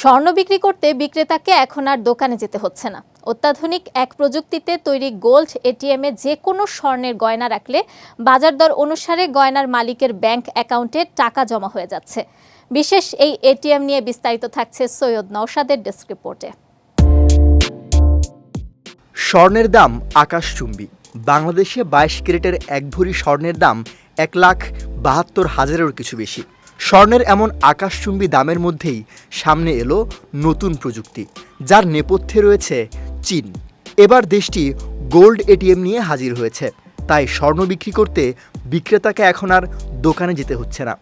স্বর্ণ বিক্রি করতে বিক্রেতাকে এখন আর দোকানে যেতে হচ্ছে না। অত্যাধুনিক এক প্রযুক্তিতে তৈরি গোল্ড এটিএমে যে কোনো স্বর্ণের গয়না রাখলে বাজার দর অনুসারে গয়নার মালিকের ব্যাংক অ্যাকাউন্টে টাকা জমা হয়ে যাচ্ছে। বিশেষ এই এটিএম নিয়ে বিস্তারিত থাকছে সৈয়দ নওশাদের ডেস্ক রিপোর্টে। স্বর্ণের দাম আকাশচুম্বী। বাংলাদেশে বাইশ ক্যারেটের এক ভরি স্বর্ণের দাম এক লাখ বাহাত্তর হাজারেরও কিছু বেশি। স্বর্ণের এমন আকাশচুম্বী দামের মধ্যেই সামনে এলো নতুন প্রযুক্তি, যার নেপথ্যে রয়েছে চীন। এবার দেশটি গোল্ড এটিএম নিয়ে হাজির হয়েছে, তাই স্বর্ণ বিক্রি করতে বিক্রেতাকে এখন আর দোকানে যেতে হচ্ছে না।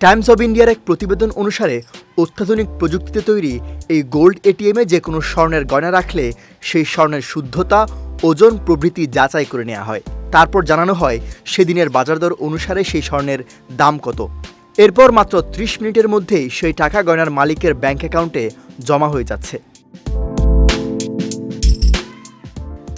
টাইমস অব ইন্ডিয়ার এক প্রতিবেদন অনুসারে, অত্যাধুনিক প্রযুক্তিতে তৈরি এই গোল্ড এটিএমে যে কোনো স্বর্ণের গয়না রাখলে সেই স্বর্ণের শুদ্ধতা, ওজন প্রভৃতি যাচাই করে নেওয়া হয়। তারপর জানানো হয়, সেদিনের বাজার দর অনুসারে সেই স্বর্ণের দাম কত। এরপর মাত্র ত্রিশ মিনিটের মধ্যেই সেই টাকা গয়নার মালিকের ব্যাংক অ্যাকাউন্টে জমা হয়ে যাচ্ছে।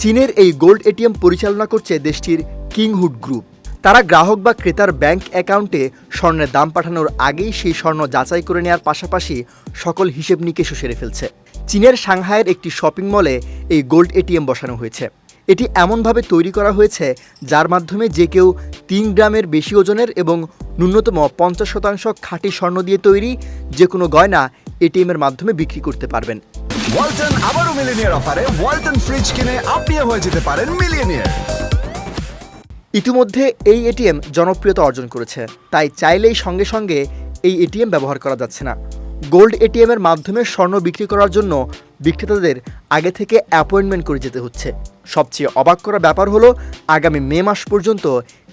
চীনের এই গোল্ড এটিএম পরিচালনা করছে দেশটির কিংহুড গ্রুপ। তারা গ্রাহক বা ক্রেতার ব্যাংক অ্যাকাউন্টে স্বর্ণের দাম পাঠানোর আগেই সেই স্বর্ণ যাচাই করে নেওয়ার পাশাপাশি সকল হিসেব নিকেশও সেরে ফেলছে। চীনের সাংহাইয়ের একটি শপিং মলে এই গোল্ড এটিএম বসানো হয়েছে। এটি এমনভাবে তৈরি করা হয়েছে যার মাধ্যমে যে কেউ তিন গ্রামের বেশি ওজনের এবং ন্যূনতম পঞ্চাশ শতাংশ খাঁটি স্বর্ণ দিয়ে তৈরি যে কোনো গয়না এটিএমের মাধ্যমে বিক্রি করতে পারবেন। ওয়ালটন আবারও মিলিনিয়ার অফারে ওয়ালটন ফ্রিজ কিনে আপনিও হয়ে যেতে পারেন মিলিয়নিয়ার। ইতিমধ্যে এই এটিএম জনপ্রিয়তা অর্জন করেছে তাই চাইলেই সঙ্গে সঙ্গে এই এটিএম ব্যবহার করা যাচ্ছে না। গোল্ড এটিএম এর মাধ্যমে স্বর্ণ বিক্রি করার জন্য বিক্রেতাদের আগে থেকে অ্যাপয়েন্টমেন্ট করে যেতে হচ্ছে। সবচেয়ে অবাক করা ব্যাপার হলো, আগামী মে মাস পর্যন্ত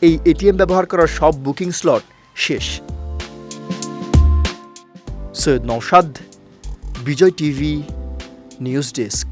এই এটিএম ব্যবহার করার সব বুকিং স্লট শেষ। Syed Noushad Bijoy TV, news desk.